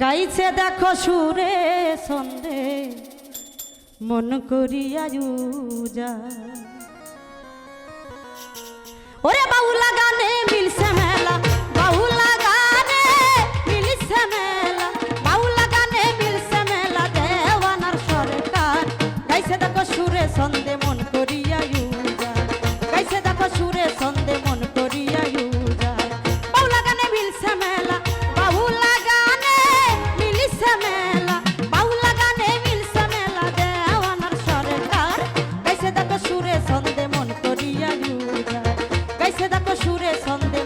গাইছে দেখো সুরে সন্ধে মন করিয়া যা ওরে বাউলা গানে মিলছে হ্যাঁ। ছন্দে মন করিয়া গাইছে দেখো সুরে ছন্দে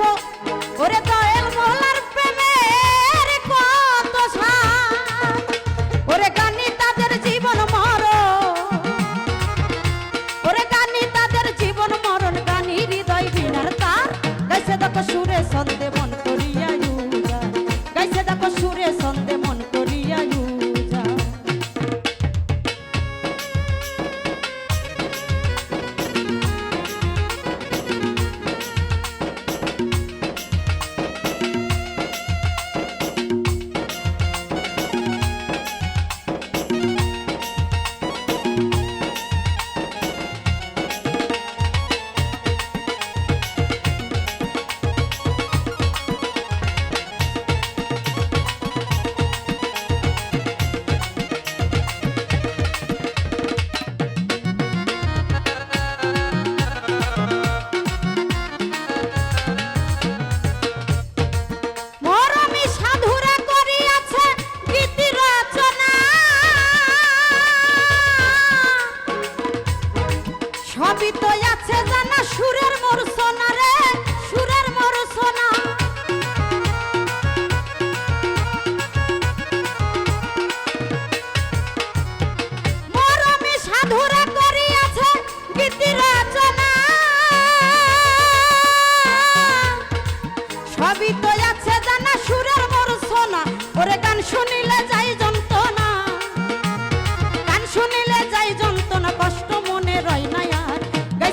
গো ওরে দয়াল মোলার প্রেমের কত ওরে গানি তাদের জীবন মর ওরে গানি তাদের জীবন মরণ সুরে সন্ত।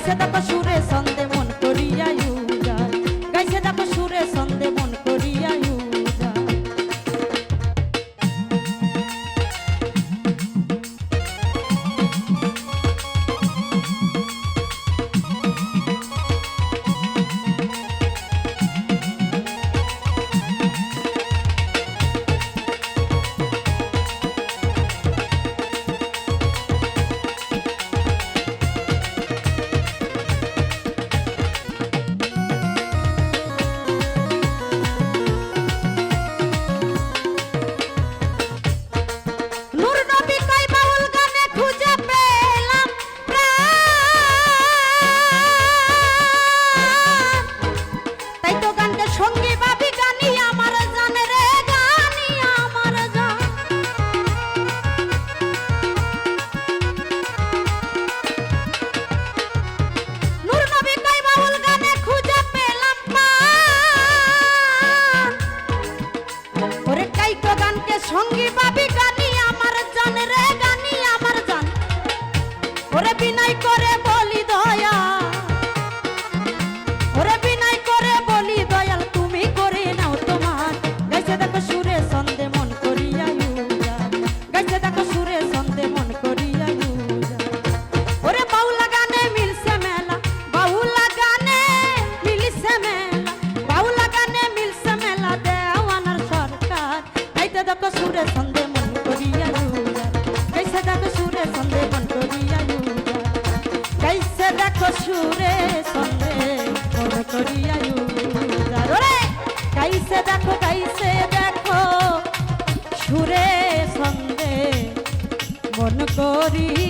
você tá apaixonado. সুরে সন্দে মন করিয়া গাইছে দেখো গাইছে দেখো সুরে সন্দে মন করি